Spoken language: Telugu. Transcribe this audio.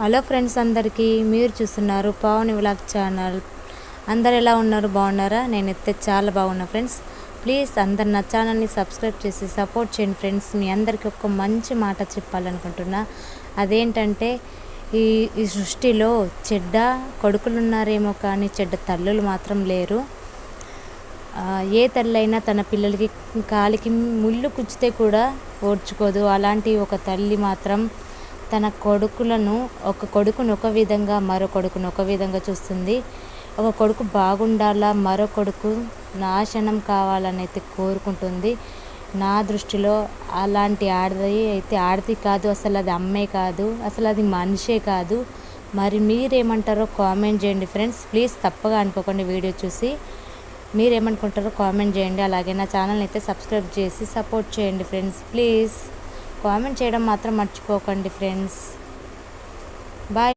హలో ఫ్రెండ్స్ అందరికీ మీరు చూస్తున్నారు పావని వ్లాగ్ ఛానల్. అందరు ఎలా ఉన్నారు? బాగున్నారా? నేనైతే చాలా బాగున్నా ఫ్రెండ్స్. ప్లీజ్ అందరు నా ఛానల్ని సబ్స్క్రైబ్ చేసి సపోర్ట్ చేయండి ఫ్రెండ్స్. మీ అందరికీ ఒక మంచి మాట చెప్పాలనుకుంటున్నా. అదేంటంటే ఈ ఈ సృష్టిలో చెడ్డ కొడుకులు ఉన్నారేమో కానీ చెడ్డ తల్లులు మాత్రం లేరు. ఏ తల్లైనా తన పిల్లలకి కాలికి ముళ్ళు కుచ్చితే కూడా ఓడ్చుకోదు. అలాంటి ఒక తల్లి మాత్రం తన కొడుకులను ఒక కొడుకును ఒక విధంగా మరో కొడుకును ఒక విధంగా చూస్తుంది. ఒక కొడుకు బాగుండాలా మరో కొడుకు నాశనం కావాలని అయితే కోరుకుంటుంది. నా దృష్టిలో అలాంటి ఆడది అయితే ఆడది కాదు అసలు అది అమ్మే కాదు అసలు అది మనిషే కాదు. మరి మీరేమంటారో కామెంట్ చేయండి ఫ్రెండ్స్. ప్లీజ్ తప్పగా అనుకోకండి వీడియో చూసి. మీరేమనుకుంటారో కామెంట్ చేయండి. అలాగే నా ఛానల్ అయితే సబ్స్క్రైబ్ చేసి సపోర్ట్ చేయండి ఫ్రెండ్స్. ప్లీజ్. కామెంట్ చేయడం మాత్రం మర్చిపోకండి ఫ్రెండ్స్. బాయ్.